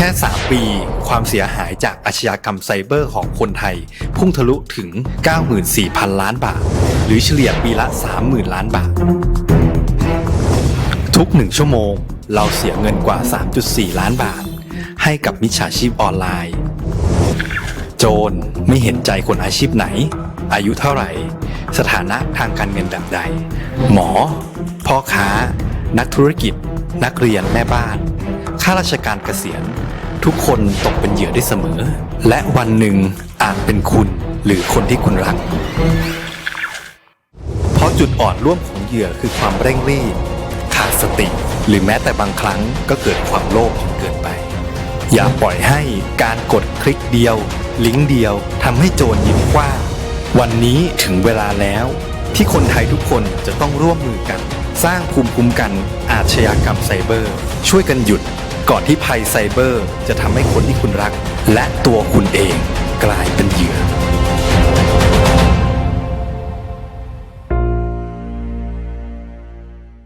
แค่ 3 ปี ความเสียหายจากอาชญากรรมไซเบอร์ของคนไทย พุ่งทะลุถึง 94,000 ล้านบาท หรือเฉลี่ยปีละ 30,000 ล้านบาท ทุกหนึ่งชั่วโมง เราเสียเงินกว่า 3.4 ล้านบาท ให้กับมิจฉาชีพออนไลน์ โจรไม่เห็นใจคนอาชีพไหน อายุเท่าไหร่ สถานะทางการเงินแบบใด หมอ พ่อค้า นักธุรกิจ นักเรียนแม่บ้านข้าราชการเกษียณ ทุกคนตกเป็นเหยื่อได้เสมอ และวันหนึ่งอาจเป็นคุณหรือคนที่คุณรัก เพราะจุดอ่อนร่วมของเหยื่อคือความเร่งรีบ ขาดสติ หรือแม้แต่บางครั้งก็เกิดความโลภจนเกินไป อย่าปล่อยให้การกดคลิกเดียว ลิงก์เดียวทำให้โจรยิ้มกว้างวันนี้ถึงเวลาแล้วที่คนไทยทุกคนจะต้องร่วมมือกัน สร้างภูมิคุ้มกันอาชญากรรมไซเบอร์ ช่วยกันหยุด ก่อนที่ภัยไซเบอร์ จะทำให้คนที่คุณรัก และตัวคุณเอง